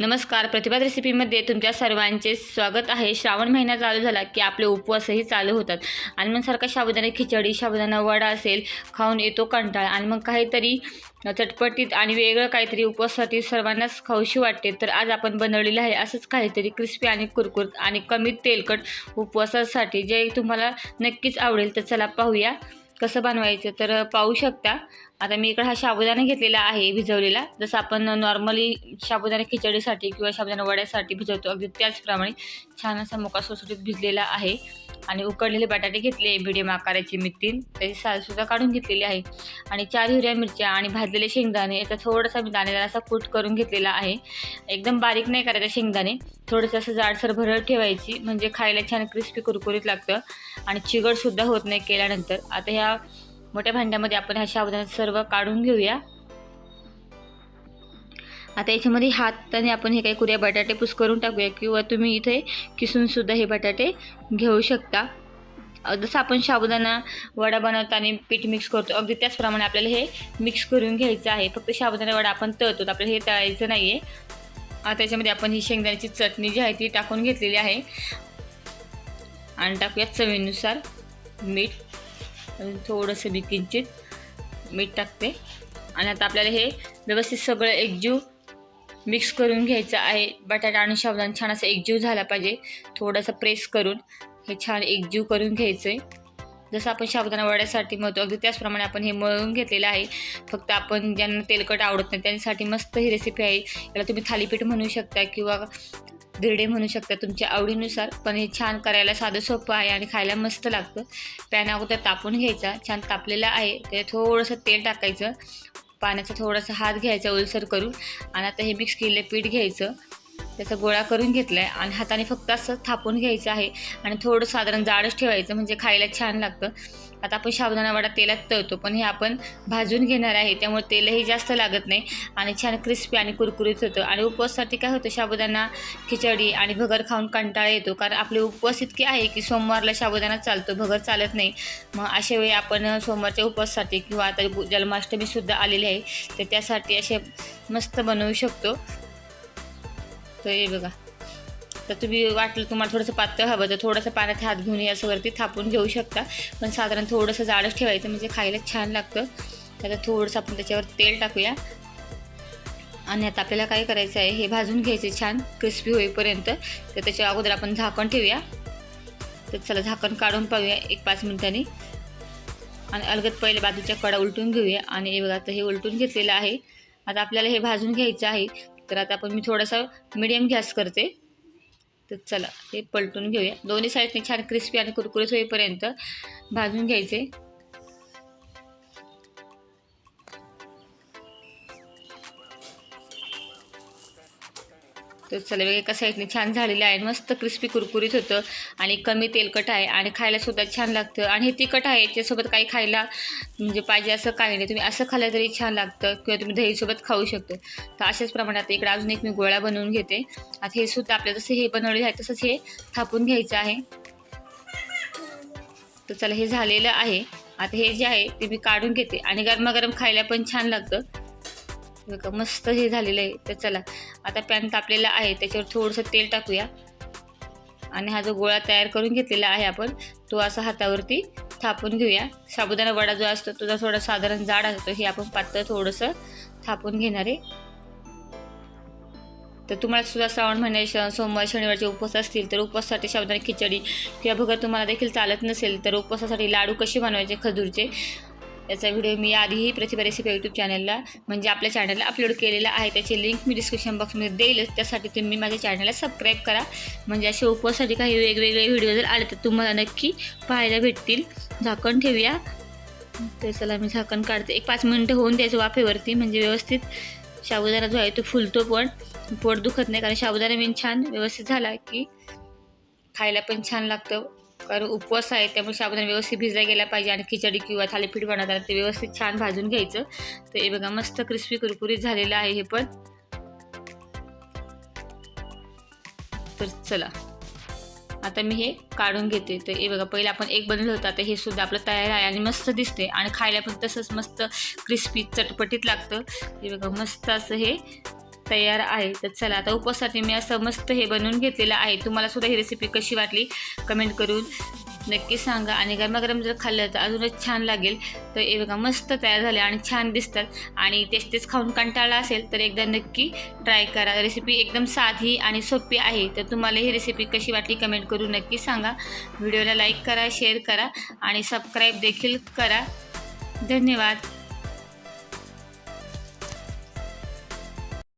नमस्कार प्रतिभा रेसिपीमध्ये तुमच्या सर्वांचे स्वागत आहे. श्रावण महिना चालू झाला की आपले उपवासही चालू होतात. आणि मग सारखा साबुदाणा खिचडी साबुदाणा वडा असेल खाऊन येतो कंटाळा. आणि मग काहीतरी चटपटीत आणि वेगळं काहीतरी उपवासासाठी सर्वांनाच खाऊशी वाटते. तर आज आपण बनवलेलं आहे असंच काहीतरी क्रिस्पी आणि कुरकुरीत आणि कमी तेलकट उपवासासाठी. जे तुम्हाला नक्कीच आवडेल तर चला पाहूया. कसं बनवायचं तर पाहू शकता. आता मी इकडे हा साबुदाणा घेतलेला आहे भिजवलेला. जसं आपण नॉर्मली साबुदाणा खिचडीसाठी किंवा साबुदाणा वड्यासाठी भिजवतो. अगदी त्याचप्रमाणे छान असा मोका सुसुटीत भिजलेला आहे. आणि उकडलेले बटाटे घेतले मीडियम आकाराचे मी तीन त्याची सालसुद्धा काढून घेतलेली आहे. आणि चार हिरव्या मिरच्या आणि भाजलेले शेंगदाणे. याचा थोडासा मी दाणेदार असा कूट करून घेतलेला आहे. एकदम बारीक नाही करायचा शेंगदाणे. थोडंसं असं जाडसर भरड ठेवायची. म्हणजे खायला छान क्रिस्पी कुरकुरीत लागतं. आणि चिगडसुद्धा होत नाही केल्यानंतर. आता ह्या मोठ्या भांड्यामध्ये आपण ह्या साबुदाणा सर्व काढून घेऊया. आता याच्यामध्ये हाताने आपण हे काही कुऱ्या बटाटे पुसकरून टाकूया किंवा तुम्ही इथे किसूनसुद्धा हे बटाटे घेऊ शकता. जसं आपण साबुदाणा वडा बनवताना पीठ मिक्स करतो अगदी त्याचप्रमाणे आपल्याला हे मिक्स करून घ्यायचं आहे. फक्त साबुदाणा वडा आपण तळतो तर आपल्याला हे तळायचं नाही आहे आता त्याच्यामध्ये आपण ही शेंगदाण्याची चटणी जी आहे ती टाकून घेतलेली आहे. आणि टाकूया चवीनुसार मीठ. थोडंसं मी किंचित मीठ टाकते. आणि आता आपल्याला हे व्यवस्थित सगळं एकजीव मिक्स करून घ्यायचं आहे. बटाटा आणि साबुदाणा छान असं एकजीव झाला पाहिजे. थोडंसं प्रेस करून हे छान एकजीव करून घ्यायचं आहे जसं आपण साबुदाणा वड्यासाठी मळतो अगदी त्याचप्रमाणे आपण हे मळून घेतलेलं आहे. फक्त आपण ज्यांना तेलकट आवडत नाही त्यांच्यासाठी मस्त ही रेसिपी आहे. याला तुम्ही थालीपीठ म्हणू शकता किंवा धिरडे म्हणू शकता तुमच्या आवडीनुसार. पण हे छान करायला साधं सोपं आहे आणि खायला मस्त लागतं. पॅन अगोदर तापून घ्यायचा छान तापलेला आहे. त्याच्यात थोडंसं तेल टाकायचं. पाण्याचा थोडासा हात घ्यायचा ओलसर करून. आणि आता हे मिक्स केलेलं पीठ घ्यायचं. त्याचा गोळा करून घेतला आहे आणि हाताने फक्त असं थापून घ्यायचं आहे आणि थोडं साधारण जाडच ठेवायचं म्हणजे खायला छान लागतं. आता आपण साबुदाणा वडा तेलात तळतो पण हे आपण भाजून घेणार आहे त्यामुळे तेलही जास्त लागत नाही आणि छान क्रिस्पी आणि कुरकुरीत होतं. आणि उपवाससाठी काय होतं साबुदाणा खिचडी आणि भगर खाऊन कंटाळा येतो कारण आपले उपवास इतके आहे की सोमवारला साबुदाणा चालतो भगर चालत नाही. मग अशा वेळी आपण सोमवारच्या उपवासासाठी किंवा आता जन्माष्टमीसुद्धा आलेली आहे तर त्यासाठी असे मस्त बनवू शकतो. तर हे बघा. तर तुम्ही वाटलं तुम्हाला थोडंसं पातळ हवं तर थोडंसं पाण्यात हात घेऊन हे असं वरती थापून घेऊ शकता. पण साधारण थोडंसं जाडच ठेवायचं म्हणजे खायला छान लागतं. त्याचं थोडंसं आपण त्याच्यावर तेल टाकूया. आणि आता आपल्याला काय करायचं आहे हे भाजून घ्यायचे छान क्रिस्पी होईपर्यंत. तर त्याच्या अगोदर आपण झाकण ठेवूया. तर चला झाकण काढून पाहूया एक पाच मिनिटांनी. आणि अलगद पहिले बाजूच्या कडा उलटून घेऊया. आणि हे बघा तर हे उलटून घेतलेलं आहे. आता आपल्याला हे भाजून घ्यायचं आहे. तर आता आपण मी थोडासा मिडियम गॅस करते. तर चला हे पलटून घेऊया. दोन्ही साईडने छान क्रिस्पी आणि कुरकुरीत होईपर्यंत भाजून घ्यायचे. तर चला बघा एका साईडने छान झालेलं आहे. मस्त क्रिस्पी कुरकुरीत होतं आणि कमी तेलकट आहे आणि खायलासुद्धा छान लागतं. आणि हे तिखट आहे याच्यासोबत काही खायला म्हणजे पाहिजे असं काही नाही. तुम्ही असं खाल्लं तरी छान लागतं किंवा तुम्ही दहीसोबत खाऊ शकतो. तर अशाच प्रमाणात इकडे अजून एक मी गोळा बनवून घेते. आता हे सुद्धा आपल्या जसं हे बनवलेलं आहे तसंच हे थापून घ्यायचं आहे. तर चला हे झालेलं आहे. आता हे जे आहे ते मी काढून घेते. आणि गरमागरम खायला पण छान लागतं. बघा मस्त हे झालेलं आहे. तर चला आता पॅन तापलेला आहे त्याच्यावर थोडंसं तेल टाकूया. आणि हा जो गोळा तयार करून घेतलेला आहे आपण तो असा हातावरती थापून घेऊया. साबुदाणा वडा जो असतो तो थोडा साधारण जाड असतो हे आपण पातळ थोडंसं थापून घेणार आहे. तर तुम्हाला सुद्धा श्रावण महिन्यात श- सोमवार शनिवारचे उपवास असतील तर उपवासासाठी साबुदाणा खिचडी किंवा भगर तुम्हाला देखील चालत नसेल तर उपवासासाठी लाडू कसे बनवायचे खजूरचे याचा व्हिडिओ मी आधीही प्रतिभा रेसिपी यूट्यूब चॅनलला म्हणजे आपल्या चॅनलला अपलोड केलेला आहे. त्याची लिंक मी डिस्क्रिप्शन बॉक्समध्ये देईलच. त्यासाठी तुम्ही माझ्या चॅनलला सबस्क्राईब करा. म्हणजे असे उपवासाठी काही वेगवेगळे व्हिडिओ जर आले तर तुम्हाला नक्की पाहायला भेटतील. झाकण ठेवूया. तर चला मी झाकण काढते. एक पाच मिनटं होऊन द्यायचं वाफेवरती. म्हणजे व्यवस्थित साबुदाणा जो आहे तो फुलतो पण. पोट दुखत नाही कारण साबुदाणा मेन छान व्यवस्थित झाला की खायला पण छान लागतं. कारण उपवास आहे त्यामुळे साबुदाणा व्यवस्थित भिजला गेला पाहिजे आणि खिचडी किंवा थालीपीठ बनवताना ते व्यवस्थित छान भाजून घ्यायचं. तर हे बघा मस्त क्रिस्पी कुरकुरीत झालेलं आहे हे पण. तर चला. आता मी हे काढून घेते. तर हे बघा पहिलं आपण एक बनवलं होतं आता हे सुद्धा आपलं तयार आहे आणि मस्त दिसते. आणि खायला पण तसंच मस्त क्रिस्पी चटपटीत लागतं. हे बघा मस्त असं हे तयार आहे. तर चला आता उपवासासाठी मी असं मस्त हे बनवून घेतलेलं आहे. तुम्हाला सुद्धा ही रेसिपी कशी वाटली कमेंट करून नक्की सांगा. आणि गरमागरम जर खाल्लं तर अजूनच छान लागेल. तर हे बघा मस्त तयार झाले आणि छान दिसतात. आणि तेच तेच खाऊन कंटाळा असेल तर एकदा नक्की ट्राय करा. रेसिपी एकदम साधी आणि सोपी आहे. तर तुम्हाला ही रेसिपी कशी वाटली कमेंट करून नक्की सांगा. व्हिडिओला लाईक करा शेअर करा आणि सबस्क्राईब देखील करा. धन्यवाद.